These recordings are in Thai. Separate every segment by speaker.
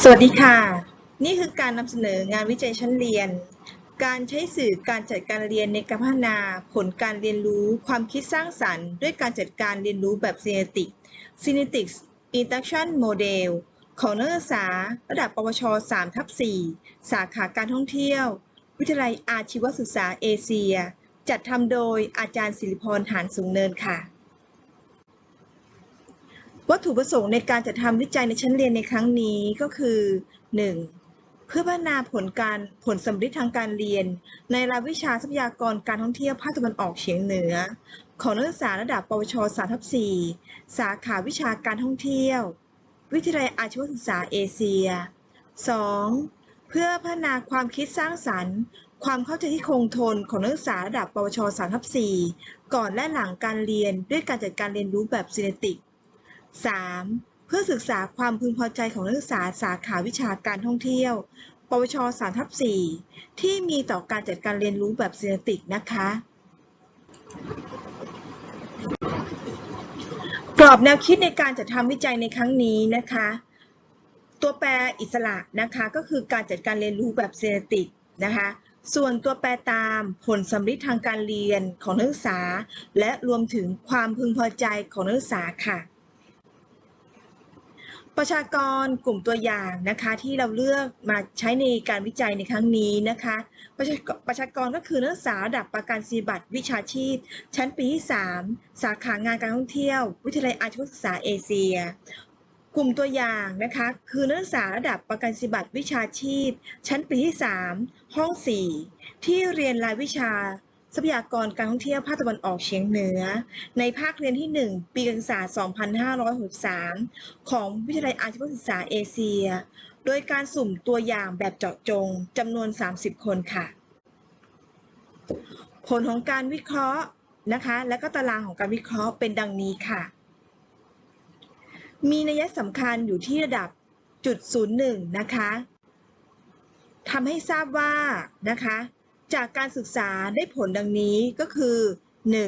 Speaker 1: สวัสดีค่ะ นี่คือการนำเสนองานวิจัยชั้นเรียน การใช้สื่อการจัดการเรียนในการพัฒนาผลการเรียนรู้ความคิดสร้างสรรค์ ด้วยการจัดการเรียนรู้แบบ Synetic Synetic Induction Model ของนักศึกษาระดับปวช 3 ทับ 4 สาขาการท่องเที่ยว วิทยาลัยอาชีวศึกษาเอเชีย จัดทำโดยอาจารย์ศิริพรหานสูงเนินค่ะ วัตถุประสงค์ในการจัดทำวิจัยในชั้นเรียนในครั้งนี้ก็คือ 1. เพื่อพัฒนาผลการผลสำฤทธิ์ทางการเรียน ในรายวิชาทรัพยากรการท่องเที่ยวภาคตะวันออกเฉียงเหนือ ของนักศึกษาระดับปวช3ทับ4สาขาวิชาการท่องเที่ยว วิทยาลัยอาชีวศึกษาเอเชีย 2. เพื่อพัฒนาความคิดสร้างสรรค์ความเข้าใจที่คงทนของนักศึกษาระดับปวช3ทับ4ก่อนและหลังการเรียนด้วยการจัดการเรียนรู้แบบซินติก 3. เพื่อศึกษาความพึงพอใจของนักศึกษาสาขาวิชาการท่องเที่ยว ปวช3ทับ4ที่มีต่อการจัดการเรียนรู้แบบซินติกนะคะ กรอบแนวคิดในการจัดทำวิจัยในครั้งนี้นะคะ ตัวแปรอิสระนะคะก็คือการจัดการเรียนรู้แบบซินติกนะคะส่วนตัวแปรตามผลสำฤทธิ์ทางการเรียนของนักศึกษา และรวมถึงความพึงพอใจของนักศึกษาค่ะ ประชากรกลุ่มตัวอย่างนะคะที่เราเลือกมาใช้ในการวิจัยในครั้งนี้นะคะประชากประชากรก็คือนักศึกษาระดับประกันศีบัตรวิชาชีพ ชั้นปีที่ 3 สาขางานการท่องเที่ยว วิทยาลัยอาชีวศึกษาเอเชีย กลุ่มตัวอย่างนะคะคือนักศึกษาระดับประกันศีบัตรวิชาชีพ ชั้นปีที่ 3 ห้อง 4 ที่เรียนรายวิชา ทรัพยากรการท่องเที่ยวภาคตะวันออกเฉียงเหนือ ในภาคเรียนที่ 1 ปีการศึกษา 2563 ของวิทยาลัยอาชีวศึกษาเอเชีย โดยการสุ่มตัวอย่างแบบเจาะจงจำนวน 30 คนค่ะ ผลของการวิเคราะห์นะคะ และก็ตารางของการวิเคราะห์เป็นดังนี้ค่ะ มีนัยสำคัญอยู่ที่ระดับจุดศูนย์หนึ่งนะคะทำให้ทราบว่านะคะ จากการศึกษาได้ผลดังนี้ก็คือ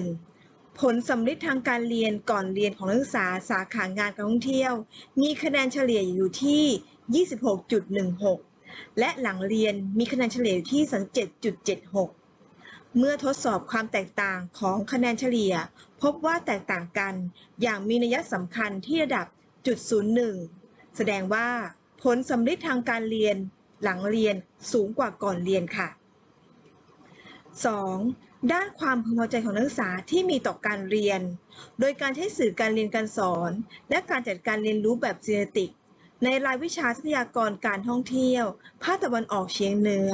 Speaker 1: 1. ผลสำฤทธิ์ทางการเรียนก่อนเรียนของนักศึกษาสาขางานการท่องเที่ยว มีคะแนนเฉลี่ยอยู่ที่ 26.16 และหลังเรียนมีคะแนนเฉลี่ยอยู่ที่ 37.76 เมื่อทดสอบความแตกต่างของคะแนนเฉลี่ย พบว่าแตกต่างกัน อย่างมีนัยสำคัญที่ระดับจุด01 แสดงว่า ผลสำฤทธิ์ทางการเรียนหลังเรียนสูงกว่าก่อนเรียนค่ะ 2. ด้านความพึงพอใจของนักศึกษาที่มีต่อการเรียน โดยการใช้สื่อการเรียนการสอน และการจัดการเรียนรู้แบบซีเนติก ในรายวิชาทรัพยากรการท่องเที่ยว ภาคตะวันออกเฉียงเหนือ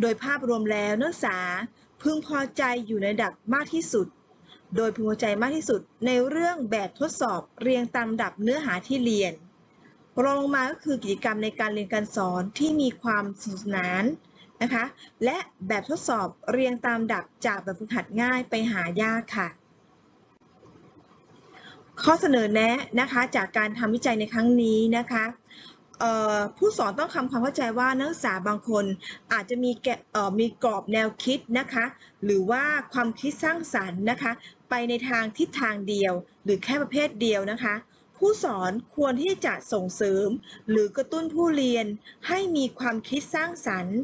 Speaker 1: โดยภาพรวมแล้วนักศึกษาพึงพอใจอยู่ในระดับมากที่สุด โดยพึงพอใจมากที่สุดในเรื่องแบบทดสอบเรียงตามดับเนื้อหาที่เรียน รองลงมาก็คือกิจกรรมในการเรียนการสอนที่มีความสนุกสนาน นะคะ และแบบทดสอบเรียงตามดับจากแบบฝึกหัดง่ายไปหายากค่ะ ข้อเสนอแนะนะคะจากการทำวิจัยในครั้งนี้นะคะผู้สอนต้องทำความเข้าใจว่านักศึกษาบางคนอาจจะมีแกะมีกรอบแนวคิดนะคะ หรือว่าความคิดสร้างสรรค์นะคะ ไปในทางทิศทางเดียว หรือแค่ประเภทเดียวนะคะ ผู้สอนควรที่จะส่งเสริม หรือกระตุ้นผู้เรียนให้มีความคิดสร้างสรรค์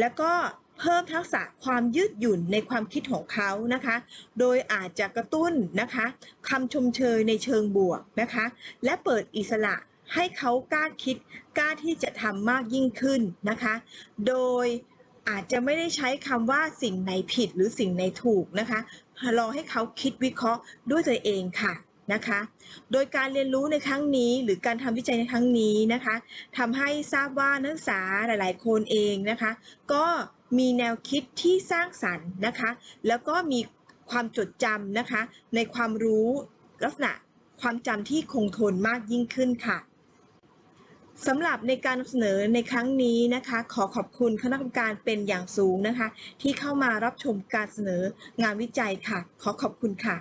Speaker 1: แล้วก็เพิ่มทักษะความยืดหยุ่นในความคิดของเขานะคะ โดยอาจจะกระตุ้นนะคะคำชมเชยในเชิงบวกนะคะ และเปิดอิสระให้เขากล้าคิดกล้าที่จะทำมากยิ่งขึ้นนะคะ โดยอาจจะไม่ได้ใช้คำว่าสิ่งไหนผิดหรือสิ่งไหนถูกนะคะ รอให้เขาคิดวิเคราะห์ด้วยตัวเองค่ะ นะคะ โดยการเรียนรู้ในครั้งนี้ หรือการทำวิจัยในครั้งนี้นะคะทำให้ทราบว่านักศึกษาหลาย ๆ คนเองนะคะ ก็มีแนวคิดที่สร้างสรรค์นะคะ แล้วก็มีความจดจำนะคะ ในความรู้ลักษณะความจำที่คงทนมากยิ่งขึ้นค่ะสำหรับในการนำเสนอในครั้งนี้นะคะ ขอขอบคุณคณะกรรมการเป็นอย่างสูงนะคะ ที่เข้ามารับชมการเสนองานวิจัยค่ะ ขอขอบคุณค่ะ